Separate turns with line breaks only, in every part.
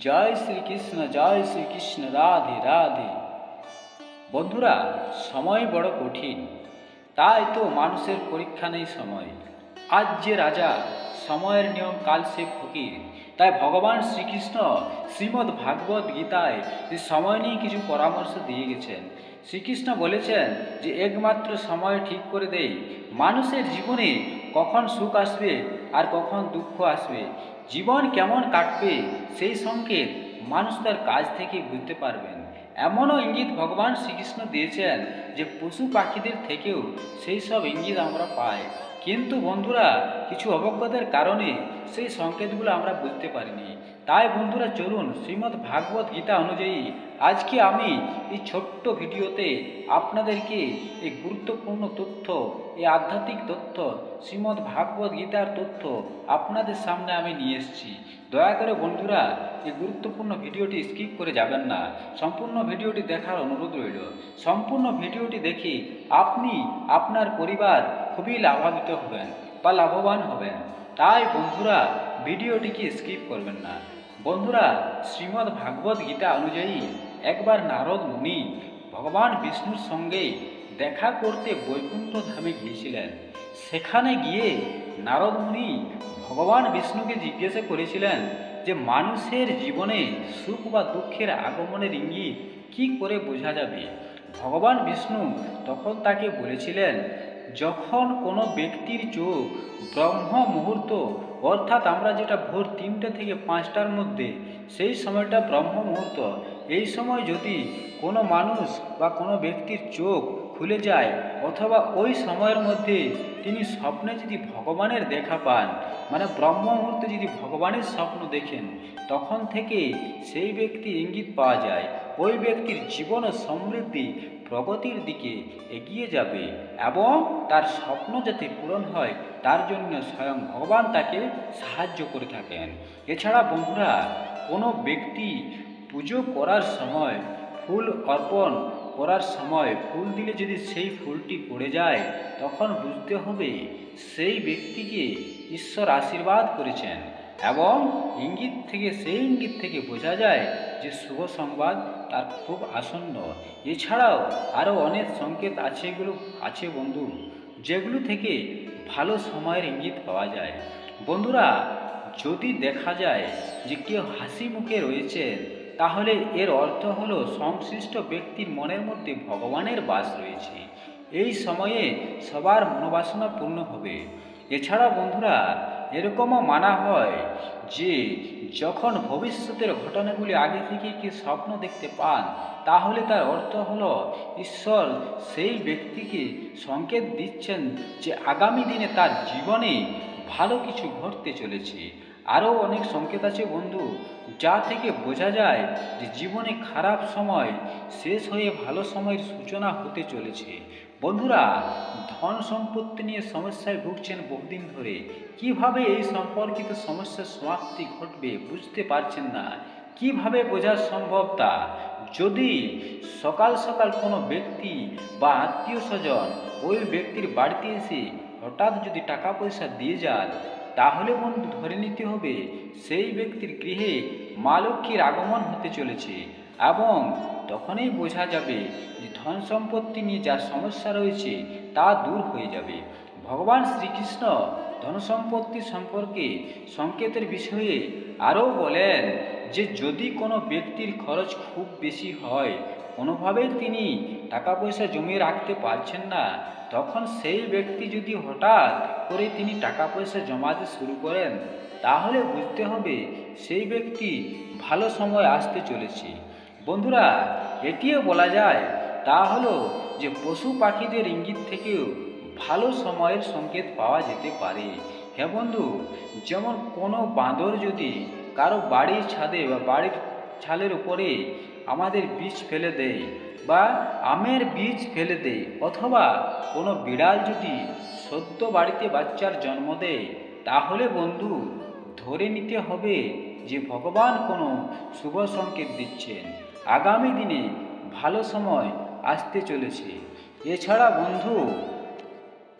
জয় শ্রীকৃষ্ণ জয় শ্রীকৃষ্ণ, রাধে রাধে। বন্ধুরা, সময় বড় কঠিন। তাই তো মানুষের পরীক্ষা নেই সময়। আজ যে রাজা, সময়ের নিয়ম কাল সে ফকির। তাই ভগবান শ্রীকৃষ্ণ শ্রীমদ্ ভাগবত গীতায় যে সময় নিয়ে কিছু পরামর্শ দিয়ে গেছেন। শ্রীকৃষ্ণ বলেছেন যে, একমাত্র সময় ঠিক করে দেই। মানুষের জীবনে কখন সুখ আসবে আর কখন দুঃখ আসবে? জীবন কেমন কাটবে? সেই সংকেত মানুষ তার কাজ থেকে বুঝতে পারবেন। এমনও ইঙ্গিত ভগবান শ্রীকৃষ্ণ দিয়েছেন যে পশু পাখিদের থেকেও সেই সব ইঙ্গিত আমরা পাই। কিন্তু বন্ধুরা, কিছু অবজ্ঞতার কারণে সেই সংকেতগুলো আমরা বুঝতে পারিনি। তাই বন্ধুরা চলুন শ্রীমদ্ ভাগবত গীতা অনুযায়ী আজকে আমি এই ছোট্ট ভিডিওতে আপনাদেরকে এই গুরুত্বপূর্ণ তথ্য, এই আধ্যাত্মিক তথ্য, শ্রীমদ্ ভাগবত গীতার তথ্য আপনাদের সামনে আমি নিয়ে এসেছি। দয়া করে বন্ধুরা এই গুরুত্বপূর্ণ ভিডিওটি স্কিপ করে যাবেন না। সম্পূর্ণ ভিডিওটি দেখার অনুরোধ রইল। সম্পূর্ণ ভিডিওটি দেখে আপনি আপনার পরিবার খুবই লাভান্বিত হবেন বা লাভবান হবেন। তাই বন্ধুরা ভিডিওটিকে স্কিপ করবেন না। বন্ধুরা, শ্রীমদ্ ভাগবত গীতা অনুযায়ী একবার নারদ মুনি ভগবান বিষ্ণুর সঙ্গে দেখা করতে বৈকুণ্ঠ ধামে গিয়েছিলেন। সেখানে গিয়ে নারদ মুনি ভগবান বিষ্ণুকে জিজ্ঞাসা করেছিলেন যে, মানুষের জীবনে সুখ বা দুঃখের আগমনের ইঙ্গিত কি করে বোঝা যাবে? ভগবান বিষ্ণু তখন তাকে বলেছিলেন যখন কোনো ব্যক্তির চোখ ব্রহ্ম মুহূর্ত, অর্থাৎ আমরা যেটা ভোর তিনটে থেকে পাঁচটার মধ্যে, সেই সময়টা ব্রহ্ম মুহূর্ত, এই সময় যদি কোনো মানুষ বা কোনো ব্যক্তির চোখ খুলে যায় অথবা ওই সময়ের মধ্যে তিনি স্বপ্নে যদি ভগবানের দেখা পান মানে ব্রহ্ম মুহূর্তে যদি ভগবানের স্বপ্ন দেখেন, তখন থেকে সেই ব্যক্তির ইঙ্গিত পাওয়া যায়, ওই ব্যক্তির জীবন ও সমৃদ্ধি প্রগতির দিকে এগিয়ে যাবে এবং তার স্বপ্ন যাতে পূরণ হয়, তার জন্য স্বয়ং ভগবান তাকে সাহায্য করে থাকেন। এছাড়া বন্ধুরা, কোনো ব্যক্তি পুজো করার সময় ফুল অর্পণ করার সময় ফুল দিলে যদি সেই ফুলটি পড়ে যায়, তখন বুঝতে হবে সেই ব্যক্তিকে ঈশ্বর আশীর্বাদ করেছেন এবং ইঙ্গিত থেকে, সেই ইঙ্গিত থেকে বোঝা যায় যে শুভ সংবাদ তার খুব আসন্ন। এছাড়াও আরও অনেক সংকেত আছে এগুলো, আছে বন্ধু, যেগুলো থেকে ভালো সময়ের ইঙ্গিত পাওয়া যায়। বন্ধুরা, যদি দেখা যায় যে কেউ হাসি মুখে রয়েছে তাহলে এর অর্থ হলো সংশ্লিষ্ট ব্যক্তির মনের মধ্যে ভগবানের বাস রয়েছে। এই সময়ে সবার মনোবাসনা পূর্ণ হবে। এছাড়া বন্ধুরা, এরকমও মানা হয় যে, যখন ভবিষ্যতের ঘটনাগুলি আগে থেকে কি স্বপ্ন দেখতে পান, তাহলে তার অর্থ হল ঈশ্বর সেই ব্যক্তিকে সংকেত দিচ্ছেন যে আগামী দিনে তার জীবনে ভালো কিছু ঘটতে চলেছে। আরও অনেক সংকেত আছে বন্ধু, যা থেকে বোঝা যায় যে জীবনে খারাপ সময় শেষ হয়ে ভালো সময়ের সূচনা হতে চলেছে। বন্ধুরা, ধন সম্পত্তি নিয়ে সমস্যায় ভুগছেন বহুদিন ধরে। কীভাবে এই সম্পর্কিত সমস্যার সমাপ্তি ঘটবে বুঝতে পারছেন না। কীভাবে বোঝা সম্ভব তা? যদি সকাল সকাল কোনো ব্যক্তি বা আত্মীয় স্বজন ওই ব্যক্তির বাড়িতে এসে হঠাৎ যদি টাকা পয়সা দিয়ে যান, তাহলে বন্ধু ধরে নিতে হবে সেই ব্যক্তির গৃহে মা লক্ষ্মীর আগমন হতে চলেছে এবং তখনই বোঝা যাবে যে ধন সম্পত্তি নিয়ে যা সমস্যা রয়েছে তা দূর হয়ে যাবে। ভগবান শ্রীকৃষ্ণ ধন সম্পত্তি সম্পর্কে সংকেতের বিষয়ে আরও বলেন যে যদি কোনো ব্যক্তির খরচ খুব বেশি হয় কোনোভাবেই তিনি টাকা পয়সা জমিয়ে রাখতে পারছেন না। তখন সেই ব্যক্তি যদি হঠাৎ করে তিনি টাকা পয়সা জমাতে শুরু করেন, তাহলে বুঝতে হবে সেই ব্যক্তি ভালো সময় আসতে চলেছে। বন্ধুরা, এটিও বলা যায়, তা হলো যে পশু পাখিদের ইঙ্গিত থেকেও ভালো সময়ের সংকেত পাওয়া যেতে পারে। হ্যাঁ বন্ধু, যেমন কোনো বাঁদর যদি কারও বাড়ির ছাদে বা বাড়ির ছালের উপরে আমাদের বীজ ফেলে দেয় বা আমের বীজ ফেলে দেয় অথবা কোনো বিড়াল যদি সদ্য বাড়িতে বাচ্চার জন্ম দেয়, তাহলে বন্ধু ধরে নিতে হবে যে ভগবান কোনো শুভ সংকেত দিচ্ছেন। আগামী দিনে ভালো সময় আসতে চলেছে। এছাড়া বন্ধু,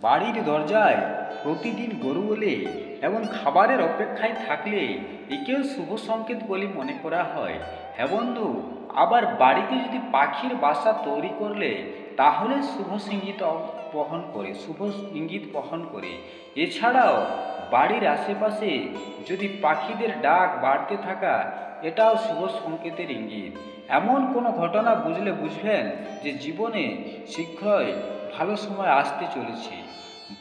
বাড়ির দরজায় প্রতিদিন গরু বলে এবং খাবারের অপেক্ষায় থাকলে একেও শুভ সংকেত বলে মনে করা হয়। হ্যাঁ বন্ধু? আবার বাড়িতে যদি পাখির বাসা তৈরি করলে, তাহলে শুভ ইঙ্গিত বহন করে, শুভ ইঙ্গিত বহন করে। এছাড়াও, বাড়ির আশেপাশে যদি পাখিদের ডাক বাড়তে থাকা, এটাও শুভ সংকেতের ইঙ্গিত। এমন কোনো ঘটনা বুঝলে বুঝবেন যে জীবনে শীঘ্রই ভালো সময় আসতে চলেছে।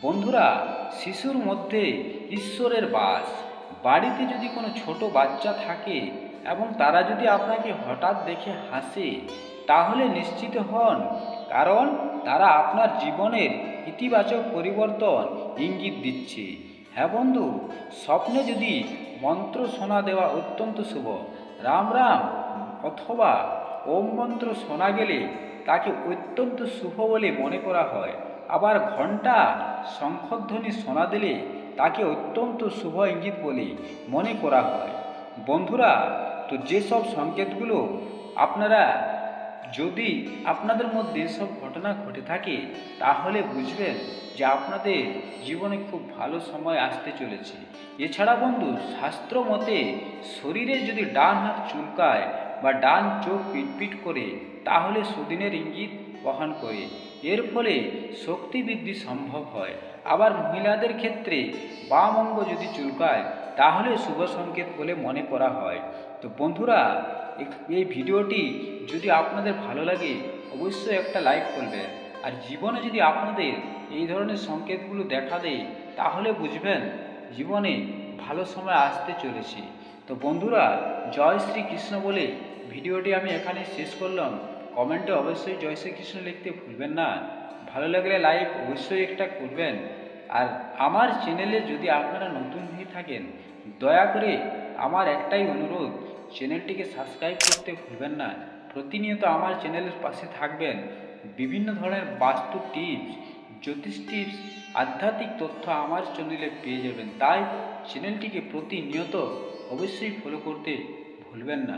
বন্ধুরা, শিশুর মধ্যে ঈশ্বরের বাস। বাড়িতে যদি কোনো ছোট বাচ্চা থাকে এবং তারা যদি আপনাকে হঠাৎ দেখে হাসে, তাহলে নিশ্চিত হন, কারণ তারা আপনার জীবনের ইতিবাচক পরিবর্তন ইঙ্গিত দিচ্ছে। হ্যাঁ বন্ধু, স্বপ্নে যদি মন্ত্র শোনা দেওয়া অত্যন্ত শুভ, রাম রাম, অথবা ওম মন্ত্র শোনা গেলে তাকে অত্যন্ত শুভ বলে মনে করা হয়। আবার ঘণ্টা শঙ্খধ্বনি শোনা দিলে তাকে অত্যন্ত শুভ ইঙ্গিত বলে মনে করা হয়। বন্ধুরা তো যেসব সংকেতগুলো আপনারা যদি আপনাদের মধ্যে সব ঘটনা ঘটে থাকে, তাহলে বুঝবেন যে আপনাদের জীবনে খুব ভালো সময় আসতে চলেছে। এছাড়া বন্ধু, শাস্ত্র মতে শরীরে যদি ডান হাত চুলকায় বা ডান চোখ পিটপিট করে, তাহলে সুদিনের ইঙ্গিত বহন করে। এর ফলে শক্তি বৃদ্ধি সম্ভব হয়। আবার মহিলাদের ক্ষেত্রে বাম অঙ্গ যদি চুলকায়, তাহলে শুভ সংকেত বলে মনে করা হয়। তো বন্ধুরা, এই ভিডিওটি যদি আপনাদের ভালো লাগে, অবশ্যই একটা লাইক করবেন আর জীবনে যদি আপনাদের এই ধরনের সংকেতগুলো দেখা দেয়, তাহলে বুঝবেন জীবনে ভালো সময় আসতে চলেছে। তো বন্ধুরা, জয় শ্রী কৃষ্ণ বলে ভিডিওটি আমি এখানে শেষ করলাম। কমেন্টে অবশ্যই জয় শ্রীকৃষ্ণ লিখতে ভুলবেন না। ভালো লাগলে লাইক অবশ্যই একটা করবেন। আর আমার চ্যানেলে যদি আপনারা নতুন হয়ে থাকেন, দয়া করে আমার একটাই অনুরোধ, চ্যানেলটিকে সাবস্ক্রাইব করতে ভুলবেন না। প্রতিনিয়ত আমার চ্যানেলের পাশে থাকবেন। বিভিন্ন ধরনের বাস্তু টিপস জ্যোতিষ টিপস আধ্যাত্মিক তথ্য আমার চ্যানেলে পেয়ে যাবেন। তাই চ্যানেলটিকে প্রতিনিয়ত অবশ্যই ফলো করতে ভুলবেন না।